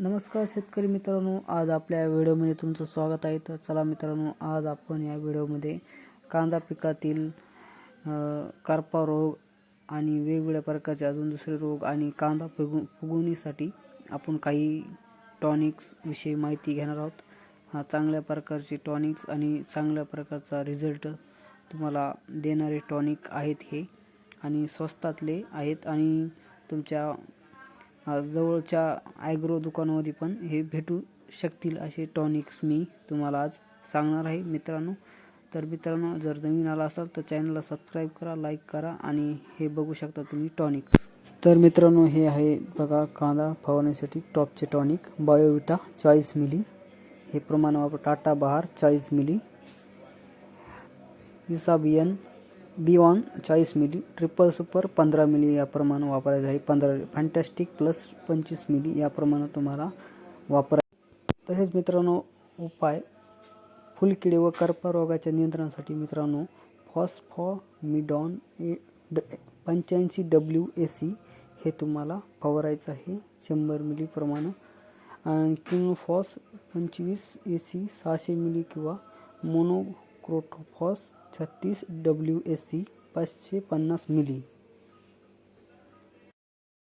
नमस्कार शेतकरी मित्रांनो आज आपल्या व्हिडिओमध्ये तुमचं स्वागत आहे. तर चला मित्रांनो आज आपण या व्हिडिओमध्ये कांदा पिकातील करपा रोग आणि वेगवेगळ्या प्रकारचे अजून दुसरे रोग आणि कांदा फुगू फुगवणीसाठी आपण काही टॉनिक्सविषयी माहिती घेणार आहोत. हा चांगल्या प्रकारचे टॉनिक्स आणि चांगल्या प्रकारचा रिझल्ट तुम्हाला देणारे टॉनिक आहेत हे. आणि स्वस्तातले आहेत आणि तुमच्या जवळच्या आयग्रो दुकानामध्ये पण हे भेटू शकतील असे टॉनिक्स मी तुम्हाला आज सांगणार आहे मित्रांनो. तर मित्रांनो जर नवीन आला असाल तर चॅनलला सबस्क्राईब करा लाईक करा आणि हे बघू शकता तुम्ही टॉनिक्स. तर मित्रांनो हे आहे बघा कांदा फवारण्यासाठी टॉपचे टॉनिक. बायोविटा चाळीस मिली. हे प्रमाण वापर टाटा बहार चाळीस मिली. इसाबियन बी वन चाळीस मिली ट्रिपल सुपर पंधरा मिली या प्रमाणे वापरायचं आहे. पंधरा फॅन्टॅस्टिक प्लस पंचवीस मिली या प्रमाणे तुम्हाला वापरा तसेच मित्रांनो उपाय फुलकिडे व करपरोगाच्या नियंत्रणासाठी मित्रांनो फॉस्फॉमिडॉन ए ड पंच्याऐंशी डब्ल्यू ए सी हे तुम्हाला फवारायचं आहे. शंभर मिली प्रमाणे आणखी फॉस पंचवीस ए सी सहाशे मिली किंवा मोनो क्रोटोफॉस छत्तीस डब्ल्यू एस सी पाचशे पन्नास मिली.